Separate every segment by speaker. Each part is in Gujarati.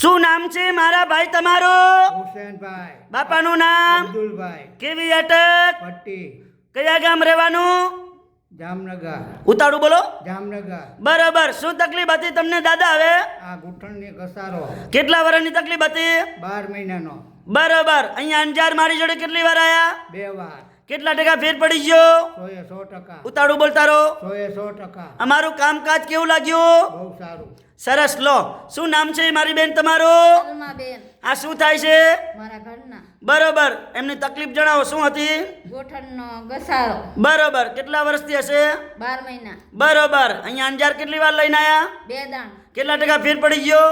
Speaker 1: શું નામ છે મારા ભાઈ તમારું?
Speaker 2: હુસેનભાઈ.
Speaker 1: બાપાનું નામ?
Speaker 2: અબ્દુલભાઈ.
Speaker 1: કેવી અટક?
Speaker 2: પટ્ટી.
Speaker 1: કયા ગામ રહેવાનું?
Speaker 2: જામનગર.
Speaker 1: ઉતાળું બોલો.
Speaker 2: જામનગર.
Speaker 1: બરોબર. શું તકલીફ હતી તમને દાદા હવે?
Speaker 2: આ ઘૂંટણની ઘસારો
Speaker 1: કેટલા વર્ષની તકલીફ હતી?
Speaker 2: બાર મહિનાનો.
Speaker 1: બરોબર. અહીંયા અંજાર મારી જોડે કેટલી વાર આયા?
Speaker 2: બે વાર.
Speaker 1: કેટલા ટકા ફેર પડી ગયો?
Speaker 2: સો ટકા.
Speaker 1: ઉતાળું બોલતા રહો.
Speaker 2: સો ટકા.
Speaker 1: અમારું કામકાજ કેવું લાગ્યું?
Speaker 2: બહુ સારું.
Speaker 1: સરસ લો. શું નામ છે મારી બેન તમારું? આ શું થાય છે?
Speaker 3: મારા ઘરના.
Speaker 1: બરોબર. એમની તકલીફ જણાવો શું હતી?
Speaker 3: ગોઠણનો ઘસારો.
Speaker 1: બરોબર. કેટલા વર્ષથી હશે?
Speaker 3: બાર મહિના.
Speaker 1: બરોબર. અહીંયા અંજાર કેટલી વાર લઈને આયા?
Speaker 3: બે દાણ.
Speaker 1: કેટલા ટકા ફેર પડી ગયો?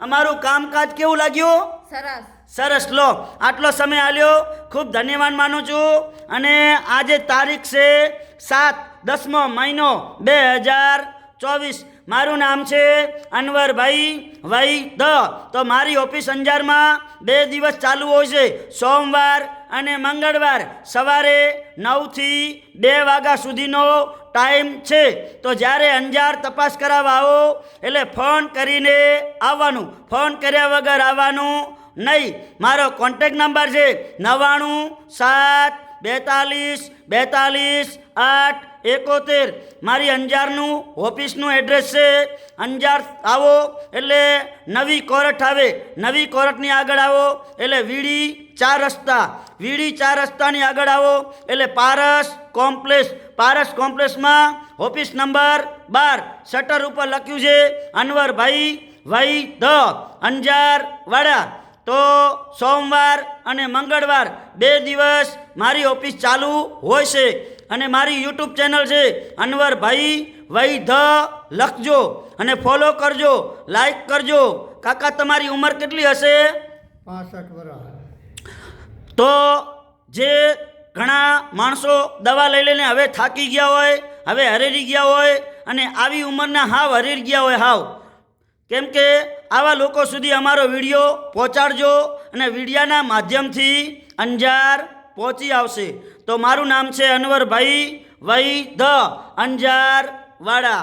Speaker 1: અમારું કામકાજ કેવું લાગ્યું?
Speaker 3: સરસ.
Speaker 1: સરસ લો. આટલો સમય આલ્યો. ખૂબ ધન્યવાદ માનું છું. અને આજે તારીખ છે સાત દસમો મહિનો બે હજાર ચોવીસ. મારું નામ છે અનવરભાઈ વૈ ધ તો મારી ઓફિસ અંજારમાં બે દિવસ ચાલુ હોય છે. સોમવાર અને મંગળવાર સવારે નવથી બે વાગ્યા સુધીનો ટાઈમ છે. તો જ્યારે અંજાર તપાસ કરાવવા આવો, એટલે ફોન કરીને આવવાનું. ફોન કર્યા વગર આવવાનું નહીં. મારો કોન્ટેક નંબર છે નવ્વાણું સાત બેતાલીસ બેતાલીસ, આઠ, એકોતેર. મારી અંજારનું ઓફિસનું એડ્રેસ છે. અંજાર આવો, એટલે નવી કોરટ આવે. નવી કોરટની આગળ આવો, એટલે વીડી ચાર રસ્તા. વીડી ચાર રસ્તાની આગળ આવો, એટલે પારસ કોમ્પ્લેક્સ. પારસ કોમ્પ્લેક્સમાં ઓફિસ નંબર બાર. શટર ઉપર લખ્યું છે, અનવરભાઈ વાઈ ધ અંજાર વાડા તો સોમવાર અને મંગળવાર બે દિવસ મારી ઓફિસ ચાલુ હોય છે. અને મારી યુટ્યુબ ચેનલ છે અનવરભાઈ વૈ ધ લખજો અને ફોલો કરજો લાઈક કરજો. કાકા તમારી ઉંમર કેટલી હશે?
Speaker 2: પાસઠ વર્ષ
Speaker 1: તો જે ઘણા માણસો દવા લઈ લઈને હવે થાકી ગયા હોય હવે હરેરી ગયા હોય અને આવી ઉંમરના હાવ હરેરી ગયા હોય હાવ. કેમ કે આવા લોકો સુધી અમારો વીડિયો પહોંચાડજો અને વિડીયાના માધ્યમથી અંજાર પહોંચી આવશે. તો મારું નામ છે અનવરભાઈ વૈ ધ અંજાર વાડા